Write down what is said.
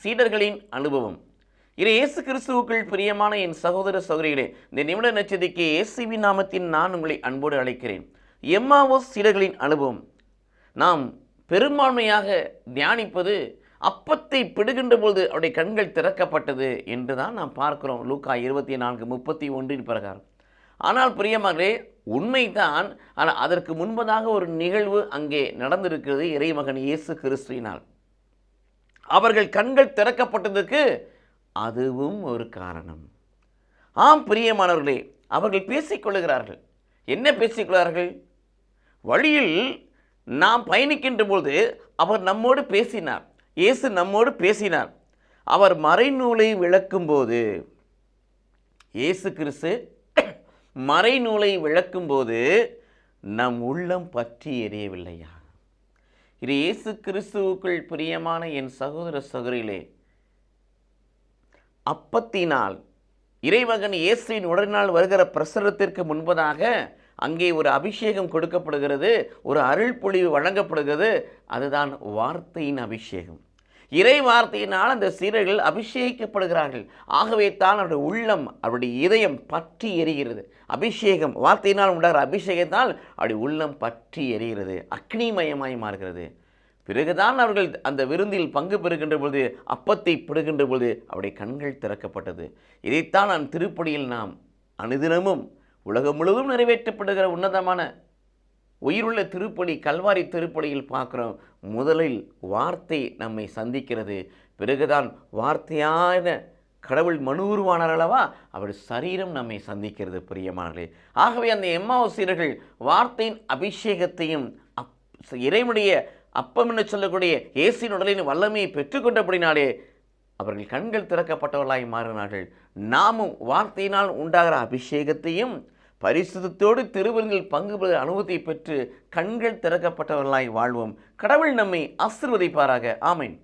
சீடர்களின் அனுபவம். இது இயேசு கிறிஸ்துவுக்குள் பிரியமான என் சகோதர சகோதரிகளே இந்த நிமிட நச்சதிக்கு இயேசுவின் நாமத்தின் நான் உங்களை அன்போடு அழைக்கிறேன். எம்மாவோஸ் சீடர்களின் அனுபவம். நாம் பெரும்பான்மையாக தியானிப்பது அப்பத்தை பிடுகின்ற பொழுது அவருடைய கண்கள் திறக்கப்பட்டது என்று தான் நாம் பார்க்கிறோம். லூக்கா இருபத்தி நான்கு முப்பத்தி ஒன்றின் பிரகாரம். ஆனால் பிரியமாகவே உண்மைதான். ஆனால் அதற்கு முன்பதாக ஒரு நிகழ்வு அங்கே நடந்திருக்கிறது இறைமகன் இயேசு கிறிஸ்துவினால். அவர்கள் கண்கள் திறக்கப்பட்டதுக்கு அதுவும் ஒரு காரணம். ஆம் பிரியமானவர்களே அவர்கள் பேசிக்கொள்கிறார்கள் என்ன பேசிக்கொள்கிறார்கள்? வழியில் நாம் பயணிக்கின்ற போது அவர் நம்மோடு பேசினார். இயேசு நம்மோடு பேசினார். அவர் மறைநூலை விளக்கும்போது இயேசு கிறிஸ்து மறைநூலை விளக்கும்போது நம் உள்ளம் பற்றி எரியவில்லையா? இது இயேசு கிறிஸ்துவுக்குள் பிரியமான என் சகோதர சகோதரிகளே அப்பத்தினால் இறைமகன் இயேசுவின் உடனால் வருகிற பிரசரத்திற்கு முன்பதாக அங்கே ஒரு அபிஷேகம் கொடுக்கப்படுகிறது ஒரு அருள் பொழிவு வழங்கப்படுகிறது. அதுதான் வார்த்தையின் அபிஷேகம். இறை வார்த்தையினால் அந்த சீரர்கள் அபிஷேகிக்கப்படுகிறார்கள். ஆகவே தான் அவருடைய உள்ளம் அவருடைய இதயம் பற்றி எரிகிறது. அபிஷேகம் வார்த்தையினால் உண்டாகிற அபிஷேகத்தால் அவருடைய உள்ளம் பற்றி எரிகிறது. அக்னிமயமாய் மாறுகிறது. பிறகுதான் அவர்கள் அந்த விருந்தில் பங்கு பெறுகின்ற பொழுது அப்பத்தை பிடுகின்ற பொழுது அவருடைய கண்கள் திறக்கப்பட்டது. இதைத்தான் நான் திருப்படியில் நாம் அனுதினமும் உலகம் முழுவதும் நிறைவேற்றப்படுகிற உன்னதமான உயிருள்ள திருப்பலி கல்வாரி திருப்பலியில் பார்க்குறோம். முதலில் வார்த்தை நம்மை சந்திக்கிறது. பிறகுதான் வார்த்தையான கடவுள் மனு உருவானார் அல்லவா? அவர் சரீரம் நம்மை சந்திக்கிறது பிரியமானே ஆகவே அந்த எம்மாவசீரர்கள் வார்த்தையின் அபிஷேகத்தையும் அப் இறைவனுடைய அப்பம் என்று சொல்லக்கூடிய இயேசின் உடலின் வல்லமையை பெற்றுக்கொண்டபடினாலே அவர்கள் கண்கள் திறக்கப்பட்டவர்களாய் மாறினார்கள். நாமும் வார்த்தையினால் உண்டாகிற அபிஷேகத்தையும் பரிசுத்தோடு திருவிருந்தில் பங்கு பெற அனுபவத்தை பெற்று கண்கள் திறக்கப்பட்டவர்களாய் வாழ்வோம். கடவுள் நம்மை ஆசிர்வதிப்பாராக. ஆமேன்.